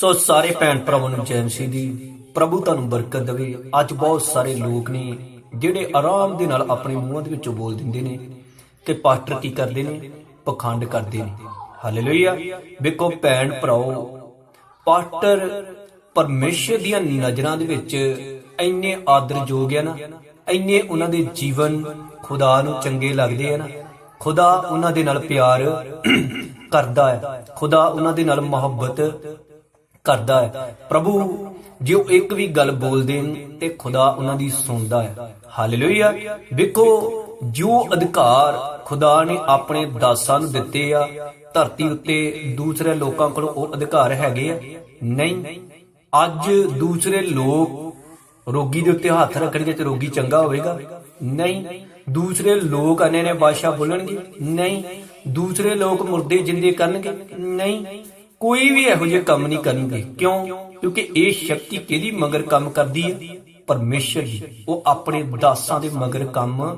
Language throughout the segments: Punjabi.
ਸੋ ਸਾਰੇ ਭੈਣ ਭਰਾਵਾਂ ਨੂੰ ਜੈ ਮਸੀਹ ਦੀ ਪ੍ਰਭੂ ਤੁਹਾਨੂੰ ਬਰਕਤ ਦੇਵੇ। ਅੱਜ ਬਹੁਤ ਸਾਰੇ ਲੋਕ ਨੇ ਜਿਹੜੇ ਆਰਾਮ ਦੇ ਨਾਲ ਆਪਣੇ ਮੂੰਹਾਂ ਦੇ ਵਿੱਚੋਂ ਬੋਲ ਦਿੰਦੇ ਨੇ ਕਿ ਪਾਸਟਰ ਕੀ ਕਰਦੇ ਨੇ? ਪਖੰਡ ਕਰਦੇ ਨੇ। ਹਾਲੇਲੂਇਆ ਵੇਖੋ ਭੈਣ ਭਰਾਓ, ਪਾਸਟਰ ਪਰਮੇਸ਼ਰ ਦੀਆਂ ਨਜ਼ਰਾਂ ਦੇ ਵਿੱਚ ਇੰਨੇ ਆਦਰਯੋਗ ਹੈ ਨਾ, ਇੰਨੇ ਉਹਨਾਂ ਦੇ ਜੀਵਨ ਖੁਦਾ ਨੂੰ ਚੰਗੇ ਲੱਗਦੇ ਆ ਨਾ। ਖੁਦਾ ਉਹਨਾਂ ਦੇ ਨਾਲ ਪਿਆਰ ਕਰਦਾ ਹੈ। ਖੁਦਾ ਉਹਨਾਂ ਦੇ ਨਾਲ ਮੁਹੱਬਤ ਕਰਦਾ ਹੈ। ਪ੍ਰਭੂ, ਜੇ ਉਹ ਇੱਕ ਵੀ ਗੱਲ ਬੋਲਦੇ ਤੇ ਖੁਦਾ ਉਹਨਾਂ ਦੀ ਸੁਣਦਾ ਹੈ। ਹਾਲੇਲੂਇਆ। ਵੇਖੋ, ਜੋ ਅਧਿਕਾਰ ਖੁਦਾ ਨੇ ਆਪਣੇ ਦਾਸਾਂ ਨੂੰ ਦਿੱਤੇ ਆ, ਧਰਤੀ ਉੱਤੇ ਦੂਸਰੇ ਲੋਕਾਂ ਕੋਲ ਉਹ ਅਧਿਕਾਰ ਹੈਗੇ ਆ। ਨਹੀਂ, ਅੱਜ ਦੂਸਰੇ ਲੋਕ ਰੋਗੀ ਦੇ ਉੱਤੇ ਹੱਥ ਰੱਖਣਗੇ ਤੇ ਰੋਗੀ ਚੰਗਾ ਹੋਵੇਗਾ। ਨਹੀਂ, ਦੂਸਰੇ ਲੋਕ ਅਨੇ ਨੇ ਬਾਸ਼ਾ ਬੋਲਣਗੇ। ਨਹੀਂ, ਦੂਸਰੇ ਲੋਕ ਮੁਰਦੇ ਜਿੰਦੇ ਕਰਨਗੇ। ਨਹੀਂ ਕੋਈ ਵੀ ਇਹੋ ਜਿਹੇ ਕੰਮ ਨਹੀਂ ਕਰਨਗੇ। ਕਿਉਂ? ਕਿਉਂਕਿ ਇਹ ਸ਼ਕਤੀ ਕਿਹਦੀ ਮਗਰ ਕੰਮ ਕਰਦੀ ਹੈ? ਪਰਮੇਸ਼ਰ ਦੀ ਉਹ ਆਪਣੇ ਦਾਸਾਂ ਦੇ ਮਗਰ ਕੰਮ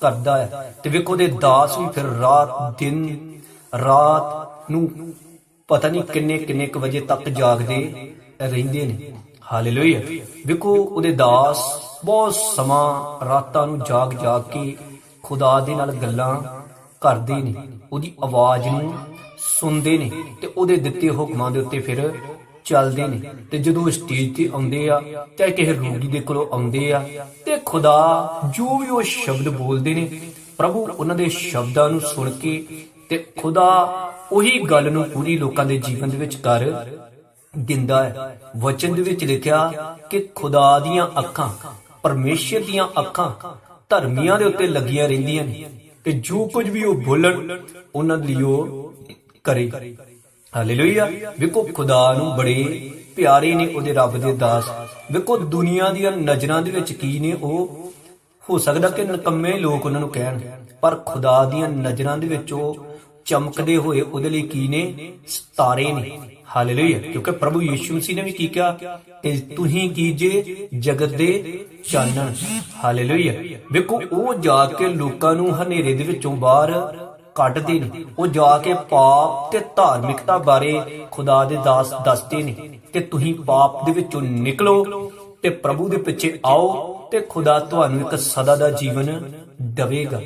ਕਰਦਾ ਹੈ। ਤੇ ਵੇਖੋ ਦੇ ਦਾਸ ਵੀ ਫਿਰ ਰਾਤ, ਦਿਨ, ਰਾਤ ਨੂੰ ਪਤਾ ਨਹੀਂ ਕਿੰਨੇ ਕਿੰਨੇ ਕੁ ਵਜੇ ਤੱਕ ਜਾਗਦੇ ਰਹਿੰਦੇ ਨੇ। ਹਾਲੇਲੂਇਆ। ਵੇਖੋ, ਉਹਦੇ ਦਾਸ ਬਹੁਤ ਸਮਾਂ ਰਾਤਾਂ ਨੂੰ ਜਾਗ ਜਾਗ ਕੇ ਖੁਦਾ ਦੇ ਨਾਲ ਗੱਲਾਂ ਕਰਦੇ ਨੇ। ਉਹਦੀ ਆਵਾਜ਼ ਨੂੰ ਸੁਣਦੇ ਨੇ ਤੇ ਉਹਦੇ ਦਿੱਤੇ ਹੁਕਮਾਂ ਦੇ ਉੱਤੇ ਫਿਰ ਚੱਲਦੇ ਨੇ। ਤੇ ਜਦੋਂ ਸਟੇਜ ਤੇ ਆਉਂਦੇ ਆ, ਚਾਹੇ ਕਿਸੇ ਰੋਗੀ ਦੇ ਕੋਲੋਂ ਆਉਂਦੇ ਆ, ਤੇ ਖੁਦਾ ਜੋ ਵੀ ਉਹ ਸ਼ਬਦ ਬੋਲਦੇ ਨੇ, ਪ੍ਰਭੂ ਉਹਨਾਂ ਦੇ ਸ਼ਬਦਾਂ ਨੂੰ ਸੁਣ ਕੇ ਤੇ ਖੁਦਾ ਉਹੀ ਗੱਲ ਨੂੰ ਪੂਰੀ ਲੋਕਾਂ ਦੇ ਜੀਵਨ ਦੇ ਵਿੱਚ ਕਰ ਦਿੰਦਾ ਹੈ। ਵਚਨ ਦੇ ਵਿੱਚ ਲਿਖਿਆ ਕਿ ਖੁਦਾ ਦੀਆਂ ਅੱਖਾਂ, ਪਰਮੇਸ਼ਰ ਦੀਆਂ ਅੱਖਾਂ ਧਰਮੀਆਂ ਦੇ ਉੱਤੇ ਲੱਗੀਆਂ ਰਹਿੰਦੀਆਂ ਨੇ ਤੇ ਜੋ ਕੁਝ ਵੀ ਉਹ ਬੋਲਣ, ਉਹਨਾਂ ਲਈ ਉਹ ਕਰੇ। ਹਾਲੇਲੂਇਆ ਵੇਖੋ, ਖੁਦਾ ਨੂੰ ਬੜੇ ਪਿਆਰੇ ਨੇ ਉਹਦੇ ਰੱਬ ਦੇ ਦਾਸ। ਵੇਖੋ, ਦੁਨੀਆ ਦੀਆਂ ਨਜ਼ਰਾਂ ਦੇ ਵਿੱਚ ਕੀ ਨੇ ਉਹ। ਹੋ ਸਕਦਾ ਕਿ ਨਕੰਮੇ ਲੋਕ ਉਹਨਾਂ ਨੂੰ ਕਹਿਣ, ਪਰ ਖੁਦਾ ਦੀਆਂ ਨਜ਼ਰਾਂ ਦੇ ਵਿੱਚ ਉਹ ਚਮਕਦੇ ਹੋਏ ਉਹਦੇ ਲਈ ਕੀ ਨੇ? ਸਤਾਰੇ ਨੇ। ਹਾਲੇਲੂਇਆ ਕਿਉਂਕਿ ਪ੍ਰਭੂ ਯੀਸ਼ੂ ਮਸੀਹ ਨੇ ਵੀ ਕੀ ਕਿਹਾ? ਕਿ ਤੁਸੀਂ ਕੀਜੇ ਜਗਤ ਦੇ ਚਾਨਣ? ਹਾਲੇਲੂਇਆ ਵੇਖੋ, ਉਹ ਜਾ ਕੇ ਲੋਕਾਂ ਨੂੰ ਹਨੇਰੇ ਦੇ ਵਿੱਚੋਂ ਬਾਹਰ ਕੱਢਦੇ ਨੇ। ਉਹ ਜਾ ਕੇ ਪਾਪ ਤੇ ਧਾਰਮਿਕਤਾ ਬਾਰੇ ਖੁਦਾ ਦੇ ਦਾਸ ਦੱਸਦੇ ਨੇ। ਕਿ ਤੁਸੀਂ ਪਾਪ ਦੇ ਵਿੱਚੋਂ ਨਿਕਲੋ ਤੇ ਪ੍ਰਭੂ ਦੇ ਪਿੱਛੇ ਆਓ ਤੇ ਖੁਦਾ ਤੁਹਾਨੂੰ ਇੱਕ ਸਦਾ ਦਾ ਜੀਵਨ ਦੇਵੇਗਾ।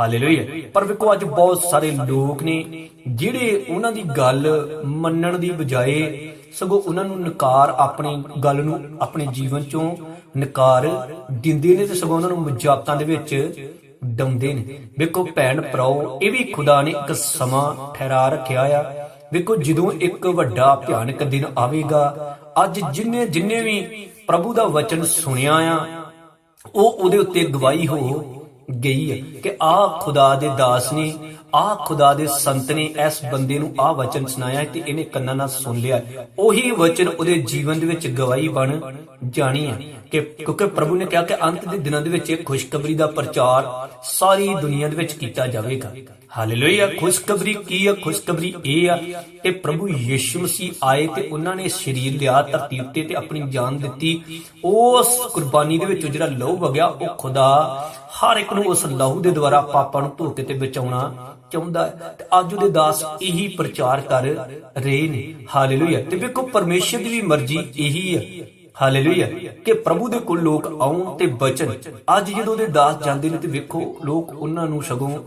ਹਾਲੇਲੂਇਆ। ਪਰ ਵੇਖੋ, ਅੱਜ ਬਹੁਤ ਸਾਰੇ ਲੋਕ ਨੇ ਜਿਹੜੇ ਉਹਨਾਂ ਦੀ ਗੱਲ ਮੰਨਣ ਦੀ ਬਜਾਏ ਸਗੋਂ ਉਹਨਾਂ ਨੂੰ ਨਕਾਰ ਆਪਣੀ ਗੱਲ ਨੂੰ ਆਪਣੇ ਜੀਵਨ ਚੋਂ ਨਕਾਰ ਦਿੰਦੇ ਨੇ ਤੇ ਸਗੋਂ ਉਹਨਾਂ ਨੂੰ ਮਜ਼ਾਕਾਂ ਦੇ ਵਿੱਚ ਡਾਉਂਦੇ ਨੇ। ਵੇਖੋ ਭੈਣ, ਭਰਾਓ, ਇਹ ਵੀ ਖੁਦਾ ਨੇ ਇੱਕ ਸਮਾਂ ਠਹਿਰਾ ਰੱਖਿਆ ਆ। ਵੇਖੋ ਜਦੋਂ ਇੱਕ ਵੱਡਾ ਭਿਆਨਕ ਦਿਨ ਆਵੇਗਾ, ਅੱਜ ਜਿੰਨੇ ਜਿੰਨੇ ਵੀ ਪ੍ਰਭੂ ਦਾ ਵਚਨ ਸੁਣਿਆ ਆ, ਉਹ ਉਹਦੇ ਉੱਤੇ ਗਵਾਹੀ ਹੋ। ਗਈ ਹੈ ਕਿ ਆ ਖੁਦਾ ਦੇ ਦਾਸ ਨੇ, ਆ ਖੁਦਾ ਦੇ ਸੰਤ ਨੇ ਇਸ ਬੰਦੇ ਨੂੰ ਆ ਵਚਨ ਸੁਣਾਇਆ ਤੇ ਇਹਨੇ ਕੰਨਾਂ ਨਾਲ ਸੁਣ ਲਿਆ ਹੈ। ਉਹੀ ਵਚਨ ਉਹਦੇ ਜੀਵਨ ਦੇ ਵਿੱਚ ਗਵਾਹੀ ਬਣ ਜਾਣੀ ਹੈ ਕਿ ਕਿਉਂਕਿ ਪ੍ਰਭੂ ਨੇ ਕਿਹਾ ਕਿ ਅੰਤ ਦੇ ਦਿਨਾਂ ਦੇ ਵਿੱਚ ਇਹ ਖੁਸ਼ਖਬਰੀ ਦਾ ਪ੍ਰਚਾਰ ਸਾਰੀ ਦੁਨੀਆ ਦੇ ਵਿੱਚ ਕੀਤਾ ਜਾਵੇਗਾ ਹਾਲੇਲੂਇਆ, ਖੁਸ਼ਖਬਰੀ ਕੀ ਹੈ ਖੁਸ਼ਖਬਰੀ ਇਹ ਆ ਕਿ ਪ੍ਰਭੂ ਯੀਸ਼ੂ ਮਸੀਹ ਆਏ ਤੇ ਉਹਨਾਂ ਨੇ ਸਰੀਰ ਲਿਆ ਧਰਤੀ ਉੱਤੇ ਤੇ ਆਪਣੀ ਜਾਨ ਦਿੱਤੀ। ਉਸ ਕੁਰਬਾਨੀ ਦੇ ਵਿੱਚੋਂ ਜਿਹੜਾ ਲਹੂ ਵਗਿਆ, ਉਹ ਖੁਦਾ ਹਰ ਇੱਕ ਨੂੰ ਉਸ ਲਹੂ ਦੇ ਦੁਆਰਾ ਪਾਪਾਂ ਨੂੰ ਧੋ ਤੇ ਬਚਾਉਣਾ ਚਾਹੁੰਦਾ ਹੈ। ਤੇ ਅੱਜ ਉਹਦੇ ਦਾਸ ਇਹੀ ਪ੍ਰਚਾਰ ਕਰ ਰਹੇ ਨੇ। ਹਾਲੇਲੂਇਆ। ਤੇ ਵੇਖੋ, ਪਰਮੇਸ਼ਰ ਦੀ ਵੀ ਮਰਜ਼ੀ ਇਹੀ ਹੈ ਹਾਲੇਲੂਇਆ। ਕਿ ਪ੍ਰਭੂ ਦੇ ਕੋਲ ਲੋਕ ਆਉਣ ਤੇ ਬਚਣ। ਅੱਜ ਜਦੋਂ ਉਹਦੇ ਦਾਸ ਜਾਂਦੇ ਨੇ ਤੇ ਵੇਖੋ, ਲੋਕ ਉਹਨਾਂ ਨੂੰ ਸਗੋਂ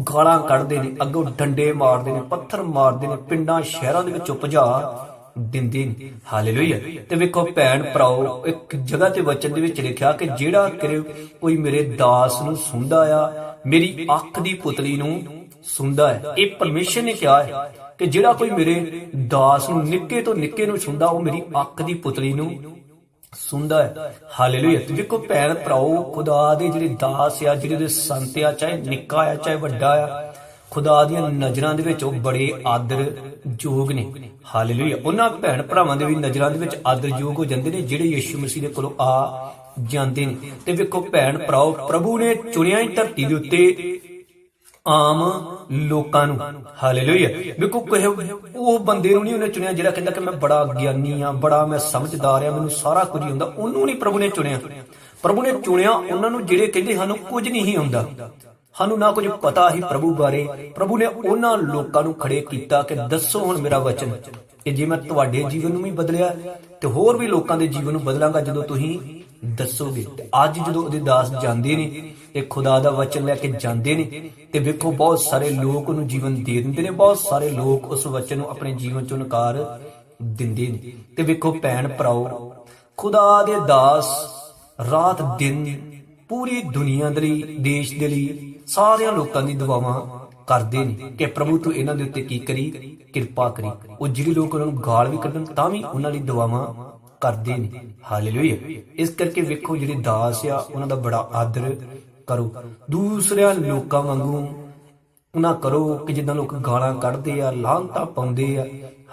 ਗਾਲਾਂ ਕੱਢਦੇ ਨੇ, ਅੱਗੋਂ ਡੰਡੇ ਮਾਰਦੇ ਨੇ, ਪੱਥਰ ਮਾਰਦੇ ਨੇ, ਪਿੰਡਾਂ, ਸ਼ਹਿਰਾਂ ਦੇ ਵਿੱਚੋਂ ਭਜਾ ਦਿੰਦੇ ਨੇ। ਹਾਲੇਲੂਇਆ। ਤੇ ਵੇਖੋ ਭੈਣ ਭਰਾਓ, ਇੱਕ ਜਗ੍ਹਾ ਤੇ ਵਚਨ ਦੇ ਵਿੱਚ ਲਿਖਿਆ ਕਿ ਜਿਹੜਾ ਕਰੇ ਕੋਈ ਮੇਰੇ ਦਾਸ ਨੂੰ ਸੁਣਦਾ ਆ, ਮੇਰੀ ਅੱਖ ਦੀ ਪੁਤਲੀ ਨੂੰ ਸੁਣਦਾ ਹੈ। ਇਹ ਪਰਮੇਸ਼ਰ ਨੇ ਕਿਹਾ ਹੈ ਕਿ ਜਿਹੜਾ ਕੋਈ ਮੇਰੇ ਦਾਸ ਨੂੰ ਨਿੱਕੇ ਤੋਂ ਨਿੱਕੇ ਨੂੰ ਸੁਣਦਾ, ਉਹ ਮੇਰੀ ਅੱਖ ਦੀ ਪੁਤਲੀ ਨੂੰ ਸੁਣਦਾ ਹੈ। ਹਾਲੇਲੂਇਆ ਤੇ ਵੇਖੋ ਭੈਣ ਭਰਾਓ, ਖੁਦਾ ਦੇ ਜਿਹੜੇ ਦਾਸ ਆ ਜਿਹੜੇ ਦੇ ਸੰਤ ਆ, ਚਾਹੇ ਨਿੱਕਾ ਆ, ਚਾਹੇ ਵੱਡਾ ਆ, ਖੁਦਾ ਦੀਆਂ ਨਜ਼ਰਾਂ ਦੇ ਵਿੱਚ ਉਹ ਬੜੇ ਆਦਰ ਯੋਗ ਨੇ। ਹਾਲੇਲੂਇਆ ਉਹਨਾਂ ਭੈਣ ਭਰਾਵਾਂ ਦੇ ਵੀ ਨਜ਼ਰਾਂ ਦੇ ਵਿੱਚ ਆਦਰ ਯੋਗ ਹੋ ਜਾਂਦੇ ਨੇ, ਜਿਹੜੇ ਯੀਸ਼ੂ ਮਸੀਹ ਦੇ ਕੋਲੋਂ ਆ ਜਾਂਦੇ ਨੇ। ਤੇ ਵੇਖੋ ਭੈਣ ਭਰਾਓ, ਪ੍ਰਭੂ ਨੇ ਚੁਣਿਆ ਹੀ ਧਰਤੀ ਦੇ ਉੱਤੇ ਆਮ ਲੋਕਾਂ ਨੂੰ। ਹਾਲੇਲੂਇਆ। ਵੇਖੋ ਕੋਈ ਉਹ ਬੰਦੇ ਨੂੰ ਨਹੀਂ ਉਹਨੇ ਚੁਣਿਆ ਜਿਹੜਾ ਕਹਿੰਦਾ ਕਿ ਮੈਂ ਬੜਾ ਗਿਆਨੀ ਆ, ਬੜਾ ਮੈਂ ਸਮਝਦਾਰ ਆ, ਮੈਨੂੰ ਸਾਰਾ ਕੁਝ ਹੀ ਆਉਂਦਾ ਉਹਨੂੰ ਨਹੀਂ ਪ੍ਰਭੂ ਨੇ ਚੁਣਿਆ। ਪ੍ਰਭੂ ਨੇ ਚੁਣਿਆ ਉਹਨਾਂ ਨੂੰ ਜਿਹੜੇ ਕਹਿੰਦੇ ਸਾਨੂੰ ਕੁਝ ਨਹੀਂ ਹੀ ਆਉਂਦਾ। ਸਾਨੂੰ ਨਾ ਕੁਝ ਪਤਾ ਹੀ ਪ੍ਰਭੂ ਬਾਰੇ। ਪ੍ਰਭੂ ਨੇ ਉਹਨਾਂ ਲੋਕਾਂ ਨੂੰ ਖੜੇ ਕੀਤਾ ਕਿ ਦੱਸੋ ਹੁਣ ਮੇਰਾ ਵਚਨ, ਕਿ ਜੇ ਮੈਂ ਤੁਹਾਡੇ ਜੀਵਨ ਨੂੰ ਵੀ ਬਦਲਿਆ ਤੇ ਹੋਰ ਵੀ ਲੋਕਾਂ ਦੇ ਜੀਵਨ ਨੂੰ ਬਦਲਾਂਗਾ ਜਦੋਂ ਤੁਸੀਂ ਦੱਸੋਗੇ? ਅੱਜ ਜਦੋਂ ਉਹਦੇ ਦਾਸ ਜਾਂਦੇ ਨੇ ਇਹ ਖੁਦਾ ਦਾ ਵਚਨ ਲੈ ਕੇ ਜਾਂਦੇ ਨੇ, ਤੇ ਵੇਖੋ ਬਹੁਤ ਸਾਰੇ ਲੋਕ ਉਹਨੂੰ ਜੀਵਨ ਦੇ ਦਿੰਦੇ ਨੇ, ਬਹੁਤ ਸਾਰੇ ਲੋਕ ਉਸ ਵਚਨ ਨੂੰ ਆਪਣੇ ਜੀਵਨ ਚੋਂ ਨਕਾਰ ਦਿੰਦੇ ਨੇ। ਤੇ ਵੇਖੋ ਭੈਣ ਭਰਾਓ, ਖੁਦਾ ਦੇ ਦਾਸ ਰਾਤ ਦਿਨ ਪੂਰੀ ਦੁਨੀਆ ਦੇ ਲਈ, ਦੇਸ਼ ਦੇ ਲਈ ਸਾਰਿਆਂ ਲੋਕਾਂ ਦੀ ਦੁਆਵਾਂ ਕਰਦੇ ਨੇ ਕਿ ਪ੍ਰਭੂ ਤੂੰ ਇਹਨਾਂ ਦੇ ਉੱਤੇ ਕੀ ਕਰੀ? ਕਿਰਪਾ ਕਰੀ। ਉਹ ਜਿਹੜੇ ਲੋਕ ਉਹਨਾਂ ਨੂੰ ਗਾਲ ਵੀ ਕੱਢਣ, ਤਾਂ ਵੀ ਉਹਨਾਂ ਲਈ ਦੁਆਵਾਂ ਕਰਦੇ ਨੇ। ਹਾਲੇਲੂਇਆ ਇਸ ਕਰਕੇ ਵੇਖੋ ਜਿਹੜੇ ਦਾਸ ਆ, ਉਹਨਾਂ ਦਾ ਬੜਾ ਆਦਰ ਕਰੋ। ਦੂਸਰਿਆਂ ਲੋਕਾਂ ਵਾਂਗੂ ਉਹਨਾਂ ਕਰੋ ਕਿ ਜਿੱਦਾਂ ਲੋਕ ਗਾਲਾਂ ਕੱਢਦੇ ਆ ਲਾਂਤਾਂ ਪਾਉਂਦੇ ਆ।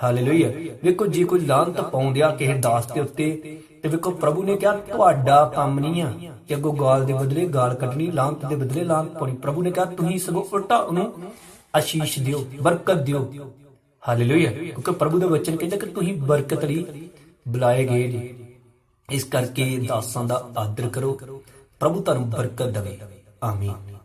ਹਾਲੇਲੂਇਆ ਵੇਖੋ ਜੇ ਕੋਈ ਲਾਂਤ ਪਾਉਂਦੇ ਆ ਕਿਸੇ ਦਾਸ ਦੇ ਉੱਤੇ, ਤੇ ਵੇਖੋ ਪ੍ਰਭੂ ਨੇ ਕਿਹਾ, ਤੁਹਾਡਾ ਕੰਮ ਨਹੀਂ ਆ ਕਿ ਅੱਗੋਂ ਗਾਲ ਦੇ ਬਦਲੇ ਗਾਲ ਕੱਢਣੀ ਲਾਂਤ ਦੇ ਬਦਲੇ ਲਾਂਤ ਪਾਉਣੀ। ਪ੍ਰਭੂ ਨੇ ਕਿਹਾ, ਤੁਸੀਂ ਸਗੋਂ ਉਲਟਾ ਉਹਨੂੰ ਆਸ਼ੀਸ਼ ਦਿਓ, ਬਰਕਤ ਦਿਓ। ਹਾਲੇਲੂਇਆ ਕਿਉਂਕਿ ਪ੍ਰਭੂ ਦਾ ਵਚਨ ਕਹਿੰਦਾ ਕਿ ਤੁਸੀਂ ਬਰਕਤ ਲਈ ਬੁਲਾਏ ਗਏ ਨੇ। ਇਸ ਕਰਕੇ ਦਾਸਾਂ ਦਾ ਆਦਰ ਕਰੋ। ਪ੍ਰਭੂ ਤੁਹਾਨੂੰ ਬਰਕਤ ਦੇਵੇ। ਆਮੀਨ।